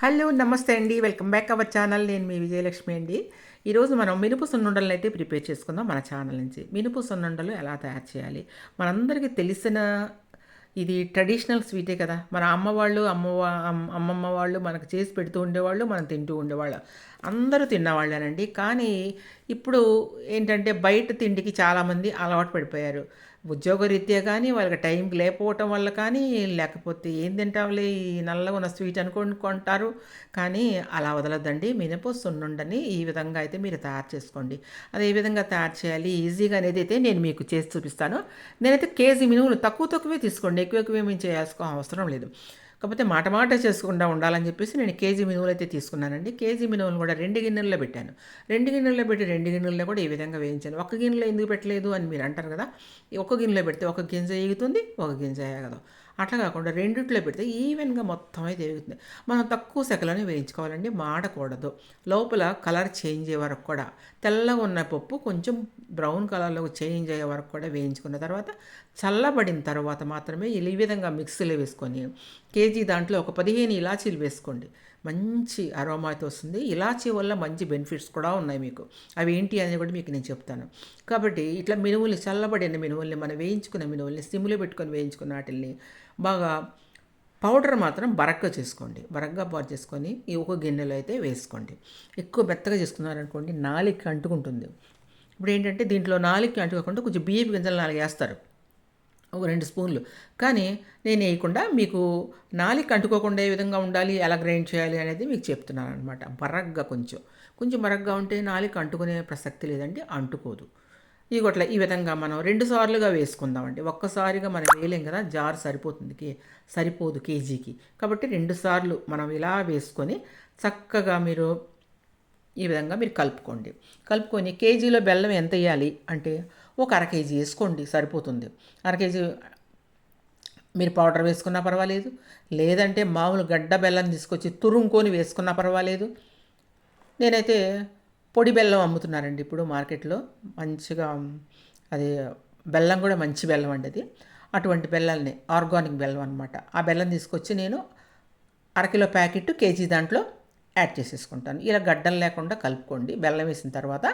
Hello నమస్తే అండి. Welcome back our channel. నేను మీ విజయలక్ష్మి అండి. ఈరోజు మనం మినుపు సున్నుండలను అయితే ప్రిపేర్ చేసుకుందాం మన ఛానల్ నుంచి. మినుపు సున్నుండలు ఎలా తయారు చేయాలి? మనందరికీ తెలిసిన ఇది ట్రెడిషనల్ స్వీటే కదా. మన అమ్మవాళ్ళు అమ్మ అమ్మమ్మ వాళ్ళు మనకు చేసి పెడుతూ ఉండేవాళ్ళు మనం తింటూ ఉండేవాళ్ళు. అందరూ తిన్నవాళ్ళేనండి. కానీ ఇప్పుడు ఏంటంటే బయట తిండికి చాలామంది అలవాటు పడిపోయారు. ఉద్యోగరీత్యా కానీ వాళ్ళకి టైంకి లేకపోవటం వల్ల కానీ లేకపోతే ఏం తింటాంలే ఈ నల్లగా ఉన్న స్వీట్ అనుకొని కొంటారు. కానీ అలా వదలదండి మినపు సున్నుండని ఈ విధంగా అయితే మీరు తయారు చేసుకోండి. అది ఏ విధంగా తయారు చేయాలి? ఈజీగా అనేది అయితే నేను మీకు చేసి చూపిస్తాను. నేనైతే కేజీ మినుములు తక్కువ తక్కువే తీసుకోండి. ఎక్కువ ఎక్కువ ఏమీ చేసుకో అవసరం లేదు. కాకపోతే మాట మాట చేసుకుండా ఉండాలని చెప్పేసి నేను కేజీ మినుములు అయితే తీసుకున్నానండి. కేజీ మినుములు కూడా రెండు గిన్నెల్లో పెట్టాను. రెండు గిన్నెల్లో పెట్టి రెండు గిన్నెల్లో కూడా ఈ విధంగా వేయించాను. ఒక గిన్నెలో ఎందుకు పెట్టలేదు అని మీరు అంటారు కదా ఒక గిన్నెలో పెడితే ఒక గింజ ఎగుతుంది ఒక గింజ ఎగదు. అట్లా కాకుండా రెండిట్లో పెడితే ఈవెన్గా మొత్తం అయితే వేగుతుంది మనం తక్కువ సెకలోనే వేయించుకోవాలండి మాడకూడదు. లోపల కలర్ చేంజ్ అయ్యే వరకు కూడా తెల్లగా ఉన్న పప్పు కొంచెం బ్రౌన్ కలర్లో చేంజ్ అయ్యే వరకు కూడా వేయించుకున్న తర్వాత చల్లబడిన తర్వాత మాత్రమే ఈ విధంగా మిక్సీలో వేసుకొని కేజీ దాంట్లో ఒక పదిహేను ఇలాచీలు వేసుకోండి. మంచి అరోమాతో వస్తుంది. ఇలాచీ వల్ల మంచి బెనిఫిట్స్ కూడా ఉన్నాయి మీకు. అవి ఏంటి అనేది కూడా మీకు నేను చెప్తాను. కాబట్టి ఇట్లా మినువుల్ని చల్లబడిన మినువుల్ని మనం వేయించుకున్న మినువుల్ని సిమ్లో పెట్టుకొని వేయించుకున్న వాటిల్ని బాగా పౌడర్ మాత్రం బరగ్గా చేసుకోండి. బరగ్గా పౌడర్ చేసుకొని ఈ ఒక గిన్నెలో అయితే వేసుకోండి. ఎక్కువ మెత్తగా చేసుకున్నారనుకోండి నాలికి అంటుకుంటుంది. ఇప్పుడు ఏంటంటే దీంట్లో నాలుగు అంటుకోకుండా కొంచెం బియ్యపు గింజలు నాలుగు వేస్తారు. ఒక రెండు స్పూన్లు. కానీ నేను వేయకుండా మీకు నాలికి అంటుకోకుండా ఏ విధంగా ఉండాలి ఎలా గ్రైండ్ చేయాలి అనేది మీకు చెప్తున్నాను అనమాట మరగ్గా కొంచెం. కొంచెం మరగ్గా ఉంటే నాలికి అంటుకునే ప్రసక్తి లేదండి అంటుకోదు. ఈ గొట్ల ఈ విధంగా మనం రెండు సార్లుగా వేసుకుందామండి. ఒక్కసారిగా మనం వేయలేం కదా జార్ సరిపోతుంది కే సరిపోదు కేజీకి. కాబట్టి రెండు సార్లు మనం ఇలా వేసుకొని చక్కగా మీరు ఈ విధంగా మీరు కలుపుకోండి. కలుపుకొని కేజీలో బెల్లం ఎంత వేయాలి అంటే ఒక అర కేజీ వేసుకోండి సరిపోతుంది. అర కేజీ మీరు పౌడర్ వేసుకున్నా పర్వాలేదు లేదంటే మామూలు గడ్డ బెల్లం తీసుకొచ్చి తురుముకొని వేసుకున్నా పర్వాలేదు. నేనైతే పొడి బెల్లం అమ్ముతున్నారండి ఇప్పుడు మార్కెట్లో. మంచిగా అది బెల్లం కూడా మంచి బెల్లం అండి అది. అటువంటి బెల్లాలని ఆర్గానిక్ బెల్లం అనమాట ఆ బెల్లం తీసుకొచ్చి నేను అరకిలో ప్యాకెట్ కేజీ దాంట్లో యాడ్ చేసేసుకుంటాను. ఇలా గడ్డలు లేకుండా కలుపుకోండి. బెల్లం వేసిన తర్వాత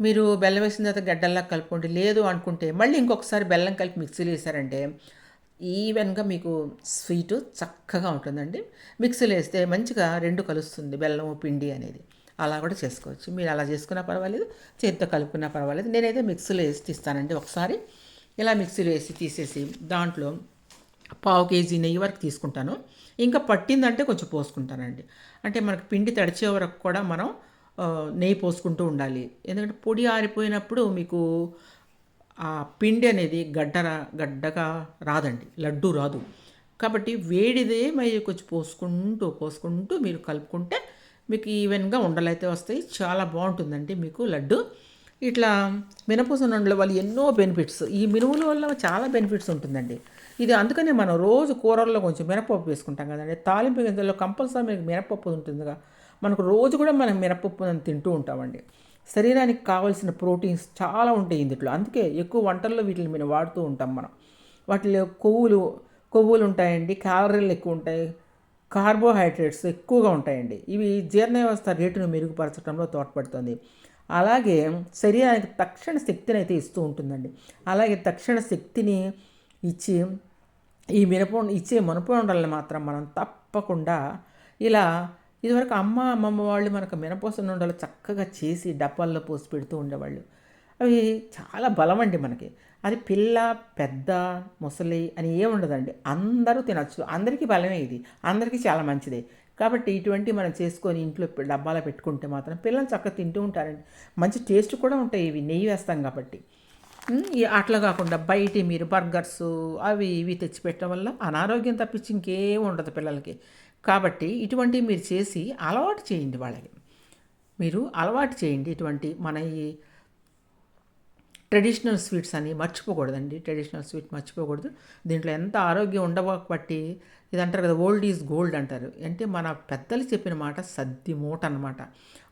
మీరు బెల్లం వేసిన తర్వాత గడ్డల్లా కలుపుకోండి. లేదు అనుకుంటే మళ్ళీ ఇంకొకసారి బెల్లం కలిపి మిక్సీలో వేసారంటే ఈవెన్గా మీకు స్వీటు చక్కగా ఉంటుందండి. మిక్సీలో వేస్తే మంచిగా రెండు కలుస్తుంది బెల్లం పిండి అనేది. అలా కూడా చేసుకోవచ్చు. మీరు అలా చేసుకున్నా పర్వాలేదు చేతితో కలుపుకున్నా పర్వాలేదు. నేనైతే మిక్సీలో వేసి తీస్తానండి ఒకసారి. ఇలా మిక్సీలో వేసి తీసేసి దాంట్లో పావు కేజీ నెయ్యి వరకు తీసుకుంటాను. ఇంకా పట్టిందంటే కొంచెం పోసుకుంటానండి. అంటే మనకు పిండి తడిచే వరకు కూడా మనం నెయ్యి పోసుకుంటూ ఉండాలి. ఎందుకంటే పొడి ఆరిపోయినప్పుడు మీకు ఆ పిండి అనేది గడ్డ గడ్డగా రాదండి. లడ్డు రాదు. కాబట్టి వేడిదే మరి కొంచెం పోసుకుంటూ పోసుకుంటూ మీరు కలుపుకుంటే మీకు ఈవెన్గా ఉండలైతే వస్తాయి. చాలా బాగుంటుందండి మీకు లడ్డు. ఇట్లా మినపూస నుండి వల్ల ఎన్నో బెనిఫిట్స్. ఈ మినుముల వల్ల చాలా బెనిఫిట్స్ ఉంటుందండి. ఇది అందుకనే మనం రోజు కూరల్లో కొంచెం మినపప్పు వేసుకుంటాం కదండి. తాలింపు గింజల్లో కంపల్సరీ మీకు మినపప్పు ఉంటుందిగా మనకు రోజు కూడా మనం మినపప్పు తింటూ ఉంటామండి. శరీరానికి కావాల్సిన ప్రోటీన్స్ చాలా ఉంటాయి ఇందులో. అందుకే ఎక్కువ వంటల్లో వీటిని మేము వాడుతూ ఉంటాం మనం. వాటిలో కొవ్వులు కొవ్వులు ఉంటాయండి క్యాలరీలు ఎక్కువ ఉంటాయి కార్బోహైడ్రేట్స్ ఎక్కువగా ఉంటాయండి. ఇవి జీర్ణ వ్యవస్థ రేటును మెరుగుపరచడంలో తోడ్పడుతుంది. అలాగే శరీరానికి తక్షణ శక్తిని అయితే ఇస్తూ ఉంటుందండి. అలాగే తక్షణ శక్తిని ఇచ్చి ఈ మినప ఇచ్చే మినపండల్ని మాత్రం మనం తప్పకుండా ఇలా ఇదివరకు అమ్మ అమ్మమ్మ వాళ్ళు మనకు మినపసన ఉండాలి చక్కగా చేసి డబ్బాల్లో పోసి పెడుతూ ఉండేవాళ్ళు. అవి చాలా బలం అండి మనకి. అది పిల్ల పెద్ద ముసలి అని ఏముండదండి అందరూ తినచ్చు. అందరికీ బలమే ఇది. అందరికీ చాలా మంచిదే. కాబట్టి ఇటువంటి మనం చేసుకొని ఇంట్లో డబ్బాలో పెట్టుకుంటే మాత్రం పిల్లలు చక్కగా తింటూ ఉంటారండి. మంచి టేస్ట్ కూడా ఉంటాయి ఇవి. నెయ్యి వేస్తాం కాబట్టి. అట్లా కాకుండా బయట మీరు బర్గర్స్ అవి ఇవి తెచ్చిపెట్టడం వల్ల అనారోగ్యం తప్పించి ఇంకేం ఉండదు పిల్లలకి. కాబట్టి ఇటువంటివి మీరు చేసి అలవాటు చేయండి వాళ్ళకి. మీరు అలవాటు చేయండి ఇటువంటి మన ఈ ట్రెడిషనల్ స్వీట్స్ అని మర్చిపోకూడదండి. ట్రెడిషనల్ స్వీట్ మర్చిపోకూడదు. దీంట్లో ఎంత ఆరోగ్యం ఉండబట్టి ఇది అంటారు కదా ఓల్డ్ ఈజ్ గోల్డ్ అంటారు. అంటే మన పెద్దలు చెప్పిన మాట సద్ది మూట అనమాట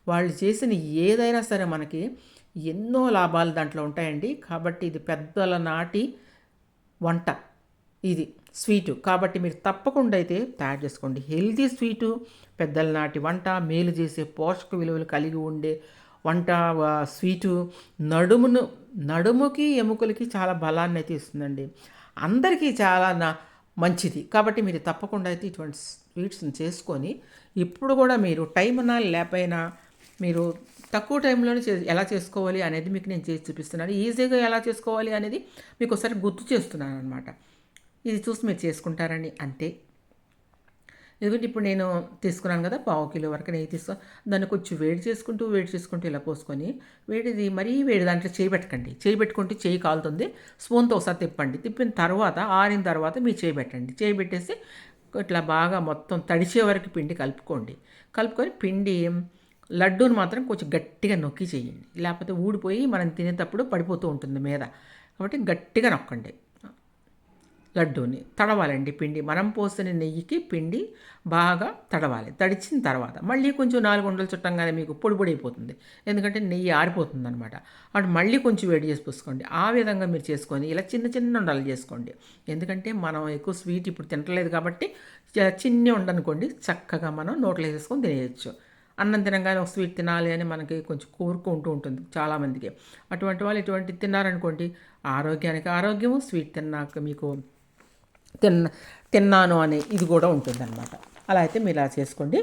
వాళ్ళు చేసిన ఏదైనా సరే మనకి ఎన్నో లాభాలు దాంట్లో ఉంటాయండి. కాబట్టి ఇది పెద్దల నాటి వంట. ఇది. స్వీటు. కాబట్టి మీరు తప్పకుండా అయితే తయారు చేసుకోండి. హెల్తీ స్వీటు పెద్దల నాటి వంట మేలు చేసే పోషక విలువలు కలిగి ఉండే వంట స్వీటు నడుమును నడుముకి ఎముకలకి చాలా బలాన్ని అయితే ఇస్తుందండి. అందరికీ చాలా నా మంచిది. కాబట్టి మీరు తప్పకుండా అయితే ఇటువంటి స్వీట్స్ని చేసుకొని ఇప్పుడు కూడా మీరు టైం ఉన్నా లేకపోయినా మీరు తక్కువ టైంలోనే చే ఎలా చేసుకోవాలి అనేది మీకు నేను చేసి చూపిస్తున్నాను. ఈజీగా ఎలా చేసుకోవాలి అనేది మీకు ఒకసారి గుర్తు చేస్తున్నాను అనమాట ఇది చూసి మీరు చేసుకుంటారని అంతే. ఎందుకంటే ఇప్పుడు నేను తీసుకున్నాను కదా పావు కిలో వరకు నెయ్యి తీసుకో దాన్ని కొంచెం వేడి చేసుకుంటూ వేడి చేసుకుంటూ ఇలా పోసుకొని వేడిది మరీ వేడి దాంట్లో చేయి పెట్టకండి. చేయి పెట్టుకుంటే చేయి కాలుతుంది స్పూన్తో ఒకసారి తిప్పండి. తిప్పిన తర్వాత ఆరిన తర్వాత మీ చేయి పెట్టండి. చేయి పెట్టేసి ఇట్లా బాగా మొత్తం తడిచే వరకు పిండి కలుపుకోండి. కలుపుకొని పిండి లడ్డూని మాత్రం కొంచెం గట్టిగా నొక్కి చేయండి. లేకపోతే ఊడిపోయి మనం తినేటప్పుడు పడిపోతూ ఉంటుంది మీద. కాబట్టి గట్టిగా నొక్కండి. లడ్డూని తడవాలండి పిండి. మనం పోసిన నెయ్యికి పిండి బాగా తడవాలి. తడిచిన తర్వాత మళ్ళీ కొంచెం నాలుగు వందలు చుట్టంగానే మీకు పొడి పొడి అయిపోతుంది. ఎందుకంటే నెయ్యి ఆరిపోతుంది అనమాట అటు మళ్ళీ కొంచెం వేడి చేసి పోసుకోండి. ఆ విధంగా మీరు చేసుకొని ఇలా చిన్న చిన్న ఉండలు చేసుకోండి. ఎందుకంటే మనం ఎక్కువ స్వీట్ ఇప్పుడు తినట్లేదు కాబట్టి చిన్న ఉండనుకోండి చక్కగా మనం నోట్లో వేసుకొని తినేయచ్చు. అన్నం తినగానే ఒక స్వీట్ తినాలి అని మనకి కొంచెం కోరుకుంటూ ఉంటుంది చాలామందికి. అటువంటి వాళ్ళు ఇటువంటి తిన్నారనుకోండి ఆరోగ్యానికి ఆరోగ్యము స్వీట్ తిన్నాక మీకు తిన్న తిన్నాను అనే ఇది కూడా ఉంటుందన్నమాట. అలా అయితే మీరు ఇలా చేసుకోండి.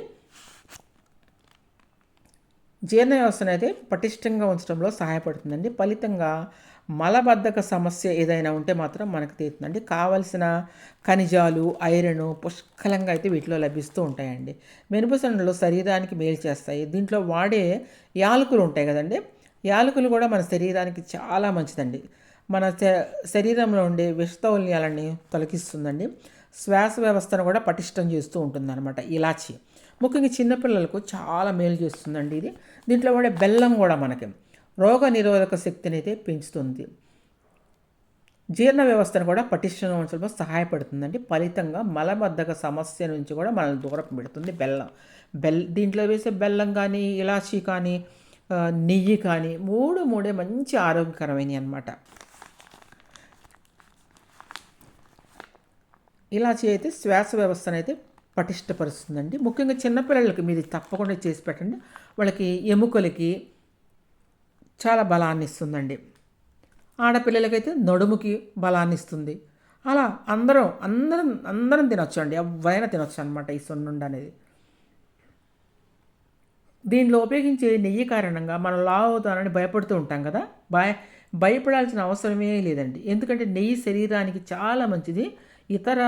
జీర్ణ వ్యవస్థను అయితే పటిష్టంగా ఉంచడంలో సహాయపడుతుందండి. ఫలితంగా మలబద్ధక సమస్య ఏదైనా ఉంటే మాత్రం మనకు తీరుతుందండి. కావలసిన ఖనిజాలు ఐరన్ పుష్కలంగా అయితే వీటిలో లభిస్తూ ఉంటాయండి. మెనుపుసండ్లు శరీరానికి మేలు చేస్తాయి. దీంట్లో వాడే యాలకులు ఉంటాయి కదండి. యాలకులు కూడా మన శరీరానికి చాలా మంచిదండి. మన శ- శరీరంలో ఉండే విషతౌల్యాలని తొలగిస్తుందండి. శ్వాస వ్యవస్థను కూడా పటిష్టం చేస్తూ ఉంటుందన్నమాట. ఇలాచి. ముఖ్యంగా చిన్నపిల్లలకు చాలా మేలు చేస్తుందండి ఇది. దీంట్లో వాడే బెల్లం కూడా మనకి రోగ నిరోధక శక్తిని అయితే పెంచుతుంది. జీర్ణ వ్యవస్థను కూడా పటిష్టం ఉంచడంలో సహాయపడుతుందండి. ఫలితంగా మలబద్ధక సమస్య నుంచి కూడా మనల్ని దూరం పెడుతుంది బెల్లం. బెల్ దీంట్లో వేసే బెల్లం కానీ ఇలాచీ కానీ నెయ్యి కానీ మూడు మూడే మంచి ఆరోగ్యకరమైనవి అనమాట ఇలాచి అయితే శ్వాస వ్యవస్థను అయితే పటిష్టపరుస్తుందండి. ముఖ్యంగా చిన్నపిల్లలకి మీరు తప్పకుండా చేసి పెట్టండి. వాళ్ళకి ఎముకలకి చాలా బలాన్ని ఇస్తుందండి ఆడపిల్లలకైతే నడుముకి బలాన్ని ఇస్తుంది అలా అందరం అందరం అందరం తినొచ్చు అండి ఎవరైనా తినొచ్చు అనమాట ఈ సున్నుండ అనేది. దీనిలో ఉపయోగించే నెయ్యి కారణంగా మనం లావు అవుతానని భయపడుతూ ఉంటాం కదా. భయ భయపడాల్సిన అవసరమే లేదండి. ఎందుకంటే నెయ్యి శరీరానికి చాలా మంచిది. ఇతర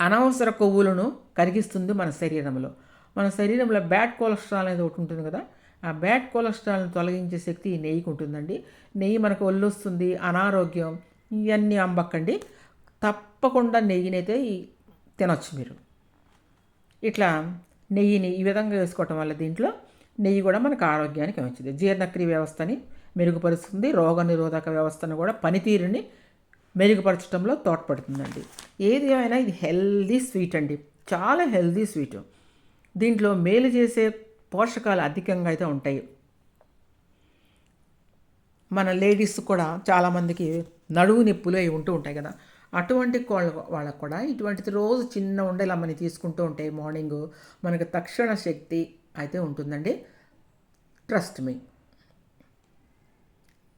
అనవసర కొవ్వులను కరిగిస్తుంది మన శరీరంలో. మన శరీరంలో బ్యాడ్ కొలెస్ట్రాల్ అనేది ఒకటి ఉంటుంది కదా ఆ బ్యాడ్ కొలెస్ట్రాల్ని తొలగించే శక్తి ఈ నెయ్యికి ఉంటుందండి. నెయ్యి మనకు ఒళ్ళొస్తుంది అనారోగ్యం ఇవన్నీ అంబక్కండి. తప్పకుండా నెయ్యినైతే తినొచ్చు మీరు. ఇట్లా నెయ్యిని ఈ విధంగా వేసుకోవటం వల్ల దీంట్లో నెయ్యి కూడా మనకు ఆరోగ్యానికి మంచిది. జీర్ణక్రియ వ్యవస్థని మెరుగుపరుస్తుంది రోగ నిరోధక వ్యవస్థను కూడా పనితీరుని మెరుగుపరచడంలో తోడ్పడుతుందండి. ఏది అయినా ఇది హెల్దీ స్వీట్ అండి. చాలా హెల్దీ స్వీట్. దీంట్లో మేలు చేసే పోషకాలు అధికంగా అయితే ఉంటాయి. మన లేడీస్ కూడా చాలామందికి నడువు నొప్పులు అవి ఉంటూ ఉంటాయి కదా. అటువంటి కోళ్ళ వాళ్ళకు కూడా ఇటువంటిది రోజు చిన్న ఉండేలా మనం తీసుకుంటూ ఉంటే మార్నింగ్ మనకు తక్షణ శక్తి అయితే ఉంటుందండి. ట్రస్ట్ మీ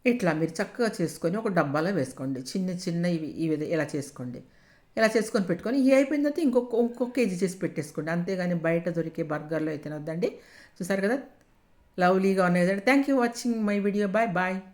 ఇట్లా మీరు చక్కగా చేసుకొని ఒక డబ్బాలో వేసుకోండి. చిన్న చిన్న ఇవి ఈ విధ ఇలా చేసుకోండి. ఇలా చేసుకొని పెట్టుకొని ఏ అయిపోయిన తర్వాత ఇంకొక ఇంకొక కేజీ చేసి పెట్టేసుకోండి. అంతేగాని బయట దొరికే బర్గర్లో అయితే వద్దండి. చూసారు కదా? లవ్లీగా ఉన్నాయి thank you watching my video bye bye